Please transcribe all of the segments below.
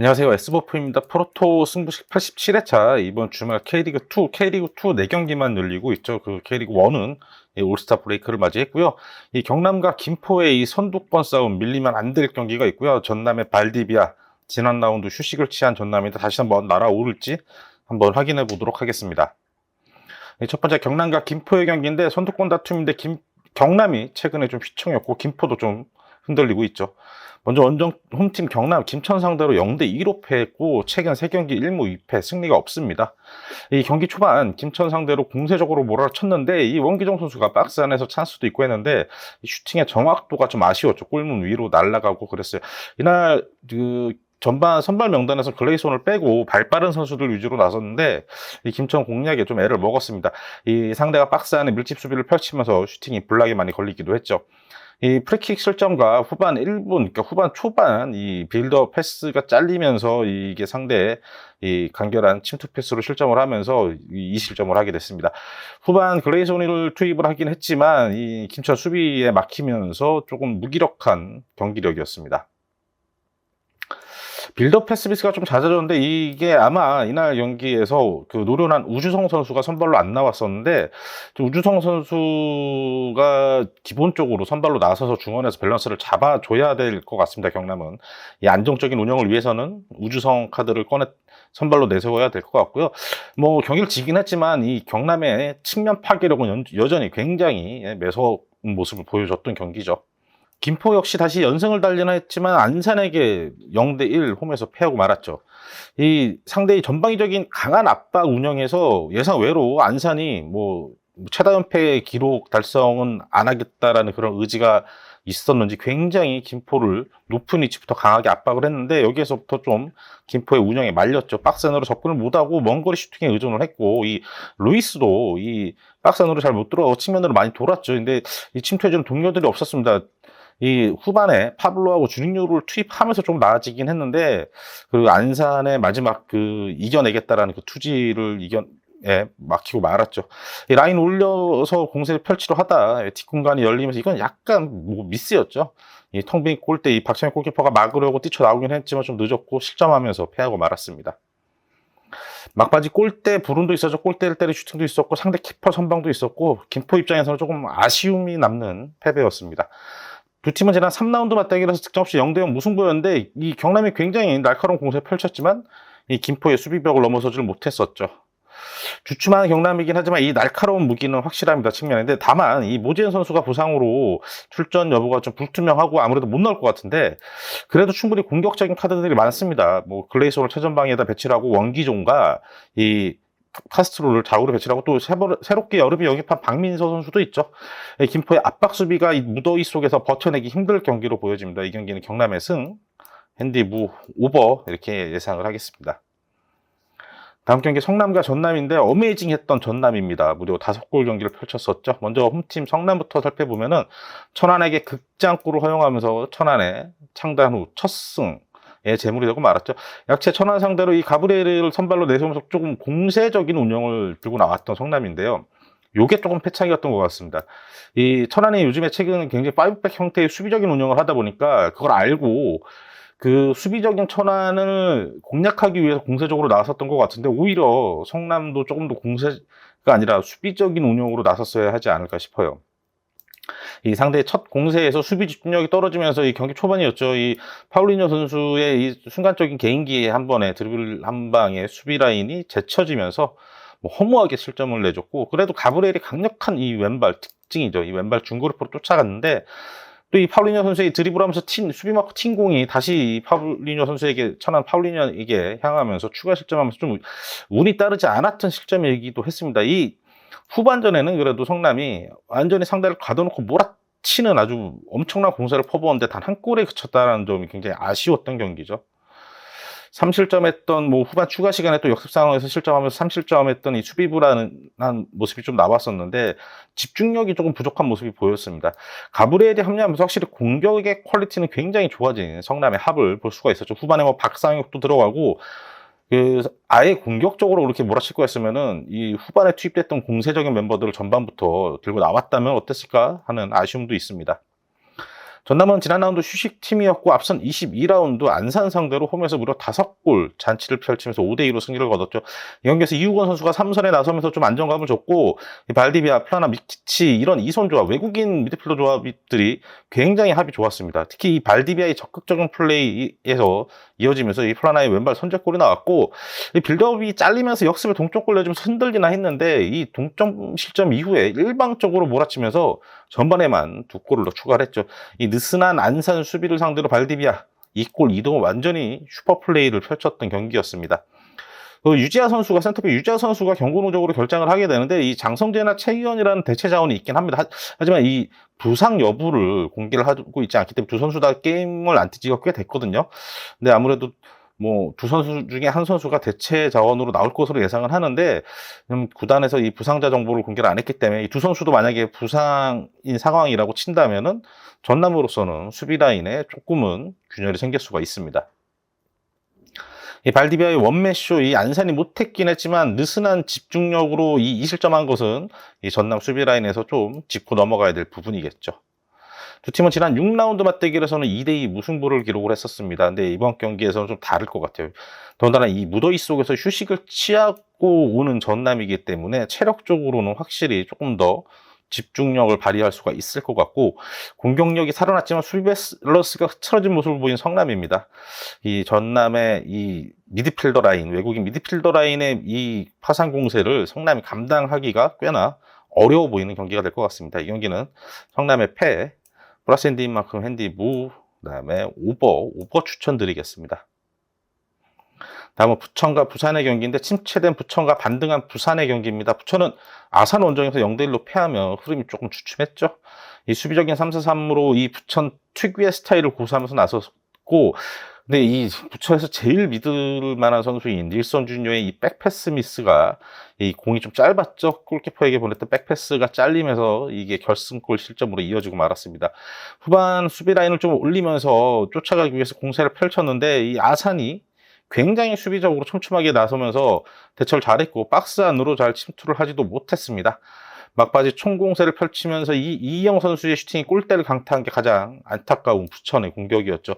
안녕하세요. S버프입니다. 프로토 승부식 87회차 이번 주말 K리그2, K리그2 4경기만 열리고 있죠. 그 K리그 1은 올스타 브레이크를 맞이했고요. 이 경남과 김포의 이 선두권 싸움 밀리면 안 될 경기가 있고요. 전남의 발디비아 지난 라운드 휴식을 취한 전남이 다시 한번 날아오를지 한번 확인해 보도록 하겠습니다. 네, 첫 번째 경남과 김포의 경기인데 선두권 다툼인데 김, 경남이 최근에 좀 휘청였고 김포도 좀 흔들리고 있죠. 먼저 원정 홈팀 경남 김천 상대로 0대 2로 패했고 최근 3경기 1무 2패 승리가 없습니다. 이 경기 초반 김천 상대로 공세적으로 몰아쳤는데 이 원기종 선수가 박스 안에서 찬스도 있고 했는데 슈팅의 정확도가 좀 아쉬웠죠. 골문 위로 날아가고 그랬어요. 이날 그 전반 선발 명단에서 글레이손을 빼고 발 빠른 선수들 위주로 나섰는데 이 김천 공략에 좀 애를 먹었습니다. 이 상대가 박스 안에 밀집 수비를 펼치면서 슈팅이 블락이 많이 걸리기도 했죠. 이 프리킥 실점과 후반 1분, 그러니까 후반 초반 이 빌더 패스가 잘리면서 이게 상대의 이 간결한 침투 패스로 실점을 하면서 이 실점을 하게 됐습니다. 후반 글레이소니를 투입을 하긴 했지만 이 김천 수비에 막히면서 조금 무기력한 경기력이었습니다. 빌더 패스 미스가 좀 잦아졌는데 이게 아마 이날 경기에서 그 노련한 우주성 선수가 선발로 안 나왔었는데 우주성 선수가 기본적으로 선발로 나서서 중원에서 밸런스를 잡아줘야 될 것 같습니다. 경남은 이 안정적인 운영을 위해서는 우주성 카드를 꺼내 선발로 내세워야 될 것 같고요. 뭐 경기를 지긴 했지만 이 경남의 측면 파괴력은 여전히 굉장히 매서운 모습을 보여줬던 경기죠. 김포 역시 다시 연승을 달리나 했지만 안산에게 0대1 홈에서 패하고 말았죠. 이 상대의 전방위적인 강한 압박 운영에서 예상 외로 안산이 뭐 최다 연패 기록 달성은 안 하겠다라는 그런 의지가 있었는지 굉장히 김포를 높은 위치부터 강하게 압박을 했는데 여기에서부터 좀 김포의 운영에 말렸죠. 박스 안으로 접근을 못하고 먼 거리 슈팅에 의존을 했고 이 루이스도 이 박스 안으로 잘 못 들어가고 측면으로 많이 돌았죠. 근데 이좀 동료들이 없었습니다. 이 후반에 파블로하고 주닝요를 투입하면서 좀 나아지긴 했는데 그리고 안산의 마지막 그 이겨내겠다라는 그 투지를 이겨 예, 막히고 말았죠. 이 라인 올려서 공세를 펼치려 하다 뒷공간이 열리면서 이건 약간 뭐 미스였죠. 이 텅빈 골대 이 박찬희 골키퍼가 막으려고 뛰쳐 나오긴 했지만 좀 늦었고 실점하면서 패하고 말았습니다. 막바지 골대 불운도 있었죠. 골대를 때리 슈팅도 있었고 상대 키퍼 선방도 있었고 김포 입장에서는 조금 아쉬움이 남는 패배였습니다. 두 팀은 지난 3라운드 맞대결에서 득점 없이 0대0 무승부였는데 이 경남이 굉장히 날카로운 공세를 펼쳤지만 이 김포의 수비벽을 넘어서지를 못했었죠. 주춤한 경남이긴 하지만 이 날카로운 무기는 확실합니다 측면인데 다만 이 모지현 선수가 부상으로 출전 여부가 좀 불투명하고 아무래도 못 나올 것 같은데 그래도 충분히 공격적인 카드들이 많습니다. 뭐 글레이소를 최전방에다 배치를 하고 원기종과 이 카스트로를 좌우로 배치를 하고 또 새롭게 여름에 영입한 박민서 선수도 있죠. 예, 김포의 압박 수비가 무더위 속에서 버텨내기 힘들 경기로 보여집니다. 이 경기는 경남의 승, 핸디 무, 오버 이렇게 예상을 하겠습니다. 다음 경기 성남과 전남인데 어메이징했던 전남입니다. 무려 다섯 골 경기를 펼쳤었죠. 먼저 홈팀 성남부터 살펴보면은 천안에게 극장골을 허용하면서 천안의 창단 후 첫 승, 예, 재물이 되고 말았죠. 약체 천안 상대로 이 가브리엘을 선발로 내세우면서 조금 공세적인 운영을 들고 나왔던 성남인데요. 요게 조금 패착이었던 것 같습니다. 이 천안이 요즘에 최근 굉장히 파이브백 형태의 수비적인 운영을 하다 보니까 그걸 알고 그 수비적인 천안을 공략하기 위해서 공세적으로 나섰던 것 같은데 오히려 성남도 조금 더 공세가 아니라 수비적인 운영으로 나섰어야 하지 않을까 싶어요. 이 상대의 첫 공세에서 수비 집중력이 떨어지면서 이 경기 초반이었죠. 이 파울리뇨 선수의 이 순간적인 개인기 한 번에 드리블 한 방에 수비 라인이 제쳐지면서 뭐 허무하게 실점을 내줬고 그래도 가브리엘이 강력한 이 왼발 특징이죠. 이 왼발 중거리포로 쫓아갔는데 또 이 파울리뇨 선수의 드리블하면서 튄 수비 마크 튄 공이 다시 파울리뇨 선수에게 천안 파울리뇨에게 향하면서 추가 실점하면서 좀 운이 따르지 않았던 실점이기도 했습니다. 이 후반전에는 그래도 성남이 완전히 상대를 가둬놓고 몰아치는 아주 엄청난 공세를 퍼부었는데 단 한 골에 그쳤다는 점이 굉장히 아쉬웠던 경기죠. 3실점했던 뭐 후반 추가 시간에 또 역습 상황에서 실점하면서 3실점했던 이 수비부라는 모습이 좀 나왔었는데 집중력이 조금 부족한 모습이 보였습니다. 가브리엘이 합류하면서 확실히 공격의 퀄리티는 굉장히 좋아진 성남의 합을 볼 수가 있었죠. 후반에 뭐 박상혁도 들어가고 그 아예 공격적으로 그렇게 몰아칠 거였으면은 이 후반에 투입됐던 공세적인 멤버들을 전반부터 들고 나왔다면 어땠을까 하는 아쉬움도 있습니다. 전남은 지난 라운드 휴식팀이었고 앞선 22라운드 안산 상대로 홈에서 무려 5골 잔치를 펼치면서 5대2로 승리를 거뒀죠. 이 경기에서 이우건 선수가 3선에 나서면서 좀 안정감을 줬고 이 발디비아, 플라나, 미키치 이런 이선 조합, 외국인 미드필더 조합들이 굉장히 합이 좋았습니다. 특히 이 발디비아의 적극적인 플레이에서 이어지면서 이 플라나의 왼발 선제골이 나왔고 이 빌드업이 잘리면서 역습에 동점골 내주면서 흔들리나 했는데 이 동점 실점 이후에 일방적으로 몰아치면서 전반에만 두 골을 더 추가를 했죠. 이 느슨한 안산 수비를 상대로 발디비아 이 골 이동을 완전히 슈퍼플레이를 펼쳤던 경기였습니다. 그 유지아 선수가 센터백 유지아 선수가 경고 누적으로 결장을 하게 되는데 이 장성재나 최희원이라는 대체 자원이 있긴 합니다. 하, 하지만 이 부상 여부를 공개를 하고 있지 않기 때문에 두 선수 다 게임을 안 뛰지가 꽤 됐거든요. 근데 아무래도 뭐 두 선수 중에 한 선수가 대체 자원으로 나올 것으로 예상을 하는데 음, 구단에서 이 부상자 정보를 공개를 안 했기 때문에 이 두 선수도 만약에 부상인 상황이라고 친다면은 전남으로서는 수비 라인에 조금은 균열이 생길 수가 있습니다. 이 발디비아의 원맨쇼, 이 안산이 못했긴 했지만 느슨한 집중력으로 이, 이 실점한 것은 이 전남 수비 라인에서 좀 짚고 넘어가야 될 부분이겠죠. 두 팀은 지난 6라운드 맞대결에서는 2대2 무승부를 기록을 했었습니다. 근데 이번 경기에서는 좀 다를 것 같아요. 더군다나 이 무더위 속에서 휴식을 취하고 오는 전남이기 때문에 체력적으로는 확실히 조금 더 집중력을 발휘할 수가 있을 것 같고 공격력이 살아났지만 수비 밸런스가 흐트러진 모습을 보인 성남입니다. 이 전남의 이 미드필더 라인 외국인 미드필더 라인의 이 파상 공세를 성남이 감당하기가 꽤나 어려워 보이는 경기가 될 것 같습니다. 이 경기는 성남의 패 플러스 핸디인 만큼 핸디 무 그다음에 오버 오버 추천드리겠습니다. 다음은 부천과 부산의 경기인데 침체된 부천과 반등한 부산의 경기입니다. 부천은 아산 원정에서 0대1로 패하며 흐름이 조금 주춤했죠. 이 수비적인 3-4-3으로 이 부천 특유의 스타일을 고수하면서 나섰고 근데 이 부천에서 제일 믿을 만한 선수인 닐선 주니어의 이 백패스 미스가 이 공이 좀 짧았죠. 골키퍼에게 보냈던 백패스가 잘리면서 이게 결승골 실점으로 이어지고 말았습니다. 후반 수비 라인을 좀 올리면서 쫓아가기 위해서 공세를 펼쳤는데 이 아산이 굉장히 수비적으로 촘촘하게 나서면서 대처를 잘했고 박스 안으로 잘 침투를 하지도 못했습니다. 막바지 총공세를 펼치면서 이 이영 선수의 슈팅이 골대를 강타한 게 가장 안타까운 부천의 공격이었죠.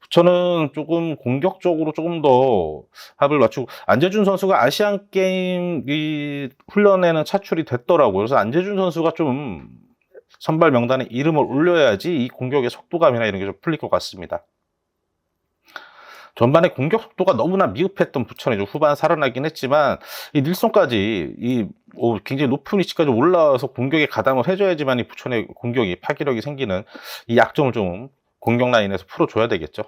부천은 조금 공격적으로 조금 더 합을 맞추고 안재준 선수가 아시안 게임 이 훈련에는 차출이 됐더라고요. 그래서 안재준 선수가 좀 선발 명단에 이름을 올려야지 이 공격의 속도감이나 이런 게 좀 풀릴 것 같습니다. 전반에 공격 속도가 너무나 미흡했던 부천이 후반 살아나긴 했지만 이 닐손까지 이 오, 굉장히 높은 위치까지 올라와서 공격에 가담을 해줘야지만 이 부천의 공격이 파기력이 생기는 이 약점을 좀 공격 라인에서 풀어줘야 되겠죠.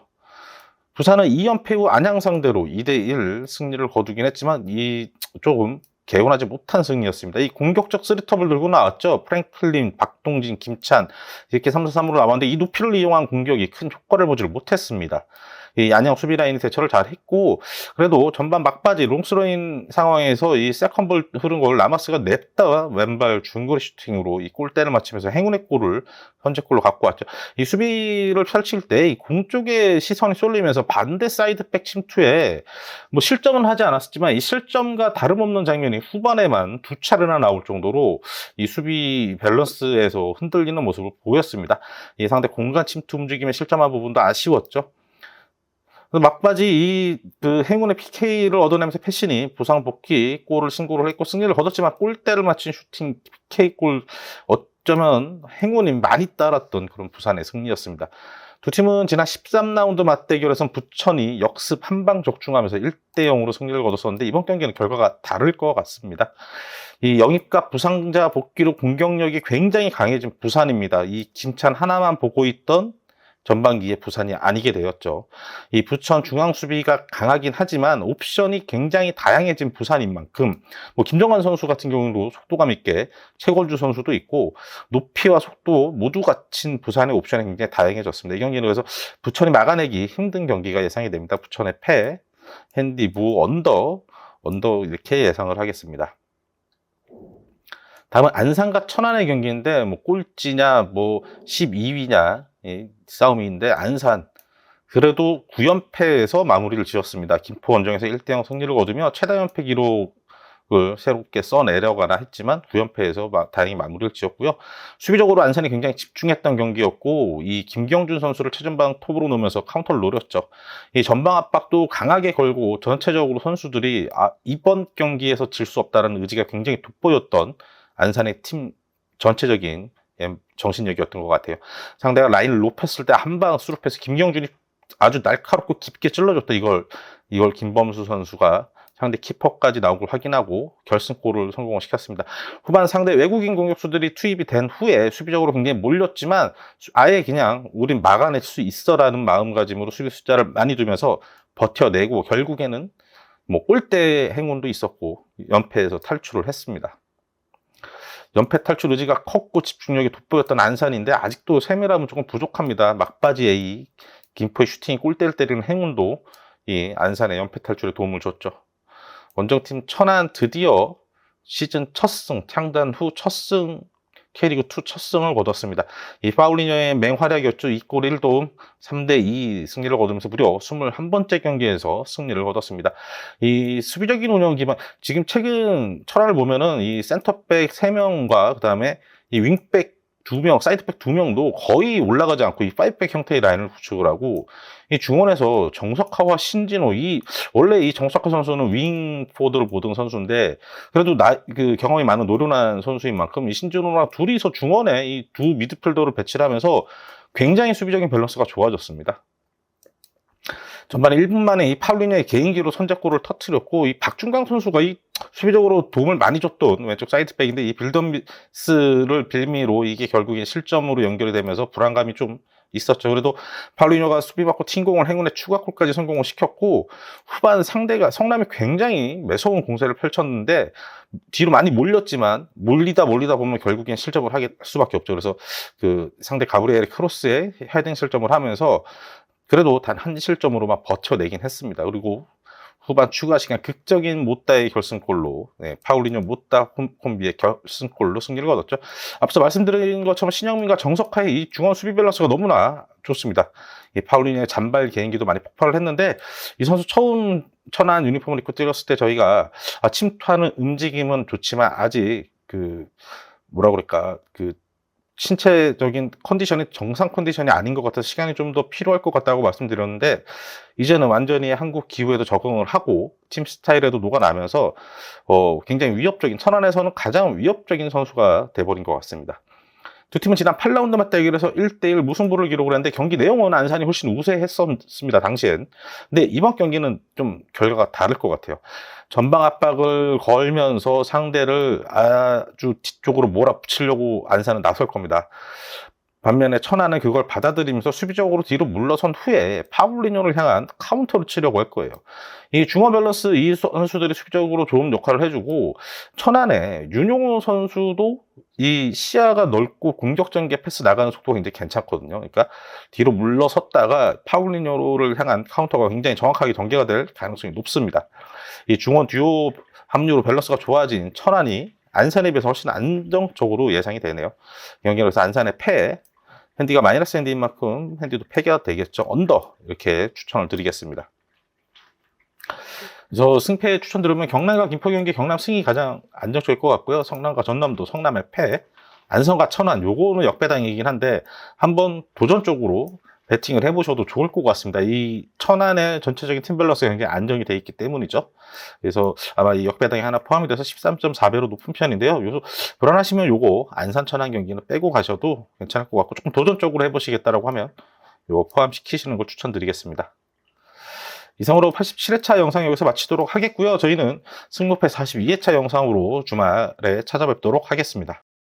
부산은 2연패 후 안양 상대로 2대1 승리를 거두긴 했지만 이 조금 개운하지 못한 승리였습니다. 이 공격적 쓰리톱을 들고 나왔죠. 프랭클린, 박동진, 김찬 이렇게 3-4-3으로 나왔는데 이 높이를 이용한 공격이 큰 효과를 보지를 못했습니다. 이 안양 수비 라인이 대처를 잘 했고 그래도 전반 막바지 롱스로인 상황에서 이 세컨볼 흐른 걸 라마스가 냈다 왼발 중거리 슈팅으로 이 골대를 맞추면서 행운의 골을 선제골로 갖고 왔죠. 이 수비를 펼칠 때 이 공 쪽에 시선이 쏠리면서 반대 사이드백 침투에 뭐 실점은 하지 않았지만 이 실점과 다름없는 장면이 후반에만 두 차례나 나올 정도로 이 수비 밸런스에서 흔들리는 모습을 보였습니다. 이 상대 공간 침투 움직임에 실점한 부분도 아쉬웠죠. 막바지 이 그 행운의 PK를 얻어내면서 패신이 부상 복귀 골을 신고를 했고 승리를 거뒀지만 골대를 맞춘 슈팅 PK 골 어쩌면 행운이 많이 따랐던 그런 부산의 승리였습니다. 두 팀은 지난 13라운드 맞대결에선 부천이 역습 한 방 적중하면서 1대 0으로 승리를 거뒀었는데 이번 경기는 결과가 다를 것 같습니다. 이 영입과 부상자 복귀로 공격력이 굉장히 강해진 부산입니다. 이 김찬 하나만 보고 있던 전반기에 부산이 아니게 되었죠. 이 부천 중앙 수비가 강하긴 하지만 옵션이 굉장히 다양해진 부산인 만큼 뭐 김정환 선수 같은 경우도 속도감 있게 최골주 선수도 있고 높이와 속도 모두 갖춘 부산의 옵션이 굉장히 다양해졌습니다. 이 경기는 그래서 부천이 막아내기 힘든 경기가 예상이 됩니다. 부천의 패, 핸디, 무, 언더, 언더 이렇게 예상을 하겠습니다. 다음은 안산과 천안의 경기인데 뭐 꼴찌냐 뭐 12위냐 싸움인데 안산 그래도 9연패에서 마무리를 지었습니다. 김포 원정에서 1대0 승리를 거두며 최다 연패 기록을 새롭게 써내려가나 했지만 9연패에서 마- 다행히 마무리를 지었고요. 수비적으로 안산이 굉장히 집중했던 경기였고 이 김경준 선수를 최전방 톱으로 놓으면서 카운터를 노렸죠. 이 전방 압박도 강하게 걸고 전체적으로 선수들이 아, 이번 경기에서 질 수 없다는 의지가 굉장히 돋보였던 안산의 팀 전체적인 예, 정신력이었던 것 같아요. 상대가 라인을 높였을 때 한 방 수룹해서 김경준이 아주 날카롭고 깊게 찔러줬다. 이걸 이걸 김범수 선수가 상대 키퍼까지 나온 걸 확인하고 결승골을 성공을 시켰습니다. 후반 상대 외국인 공격수들이 투입이 된 후에 수비적으로 굉장히 몰렸지만 수- 아예 그냥 우린 막아낼 수 있어라는 마음가짐으로 수비 숫자를 많이 두면서 버텨내고 결국에는 뭐 골대 행운도 있었고 연패에서 탈출을 했습니다. 연패 탈출 의지가 컸고 집중력이 돋보였던 안산인데 아직도 세밀함은 조금 부족합니다. 막바지에 이 김포의 슈팅이 골대를 때리는 행운도 이 안산의 연패 탈출에 도움을 줬죠. 원정팀 천안 드디어 시즌 첫 승, 창단 후 첫 승, K리그 2 첫 승을 거뒀습니다. 이 파울리뇨의 맹활약이었죠. 2골 1도움 3대 2 승리를 거두면서 무려 21번째 경기에서 승리를 거뒀습니다. 이 수비적인 운영 기반, 지금 최근 철학을 보면은 이 센터백 3명과 그 다음에 이 윙백 2명, 사이드백 2명도 거의 올라가지 않고 이 파이백 형태의 라인을 구축을 하고 이 중원에서 정석하와 신진호 이 원래 이 정석하 선수는 윙 포드를 보던 선수인데 그래도 나 그 경험이 많은 노련한 선수인 만큼 이 신진호랑 둘이서 중원에 이 두 미드필더를 배치를 하면서 굉장히 수비적인 밸런스가 좋아졌습니다. 전반에 1분 만에 이 파울리냐의 개인기로 선제골을 터뜨렸고 이 박준강 선수가 이 수비적으로 도움을 많이 줬던 왼쪽 사이드백인데 이 빌덤스를 빌미로 이게 결국엔 실점으로 연결이 되면서 불안감이 좀 있었죠. 그래도 파울리뇨가 수비 받고 팀공을 행운의 추가골까지 성공을 시켰고 후반 상대가 성남이 굉장히 매서운 공세를 펼쳤는데 뒤로 많이 몰렸지만 몰리다 몰리다 보면 결국엔 실점을 하게 할 수밖에 없죠. 그래서 그 상대 가브리엘의 크로스에 헤딩 실점을 하면서 그래도 단 한 실점으로만 버텨내긴 했습니다. 그리고 후반 추가 시간 극적인 못다의 결승골로 네, 파울리뇨 콤- 콤비의 결승골로 승리를 거뒀죠. 앞서 말씀드린 것처럼 신영민과 정석하의 이 중원 수비 밸런스가 너무나 좋습니다. 이 파울리뇨의 잔발 개인기도 많이 폭발을 했는데 이 선수 처음 천안 유니폼을 입고 뛰었을 때 저희가 아, 침투하는 움직임은 좋지만 아직 그 뭐라 그럴까 그 신체적인 컨디션이 정상 컨디션이 아닌 것 같아서 시간이 좀 더 필요할 것 같다고 말씀드렸는데 이제는 완전히 한국 기후에도 적응을 하고 팀 스타일에도 녹아나면서 어, 굉장히 위협적인 천안에서는 가장 위협적인 선수가 돼버린 것 같습니다. 두 팀은 지난 8라운드 맞대결에서 1대1 무승부를 기록을 했는데 경기 내용은 안산이 훨씬 우세했었습니다 당시엔. 근데 이번 경기는 좀 결과가 다를 것 같아요. 전방 압박을 걸면서 상대를 아주 뒤쪽으로 몰아붙이려고 안산은 나설 겁니다. 반면에 천안은 그걸 받아들이면서 수비적으로 뒤로 물러선 후에 파울리뇨를 향한 카운터를 치려고 할 거예요. 이 중원 밸런스 이 선수들이 수비적으로 좋은 역할을 해주고 천안의 윤용호 선수도 이 시야가 넓고 공격 전개 패스 나가는 속도가 굉장히 괜찮거든요. 그러니까 뒤로 물러섰다가 파울리뇨를 향한 카운터가 굉장히 정확하게 전개가 될 가능성이 높습니다. 이 중원 듀오 합류로 밸런스가 좋아진 천안이 안산에 비해서 훨씬 안정적으로 예상이 되네요. 경기에서 안산의 패, 핸디가 마이너스 핸디인 만큼 핸디도 패가 되겠죠. 언더 이렇게 추천을 드리겠습니다. 그래서 승패 추천 들으면 경남과 김포 경기 경남 승이 가장 안정적일 것 같고요. 성남과 전남도 성남의 패, 안성과 천안 요거는 역배당이긴 한데 한번 도전적으로 배팅을 해보셔도 좋을 것 같습니다. 이 천안의 전체적인 팀 밸런스가 굉장히 안정이 돼 있기 때문이죠. 그래서 아마 이 역배당이 하나 포함이 돼서 13.4배로 높은 편인데요. 요소 불안하시면 요거 안산 천안 경기는 빼고 가셔도 괜찮을 것 같고 조금 도전적으로 해보시겠다라고 하면 요거 포함시키시는 걸 추천드리겠습니다. 이상으로 87회차 영상 여기서 마치도록 하겠고요. 저희는 승무패 42회차 영상으로 주말에 찾아뵙도록 하겠습니다.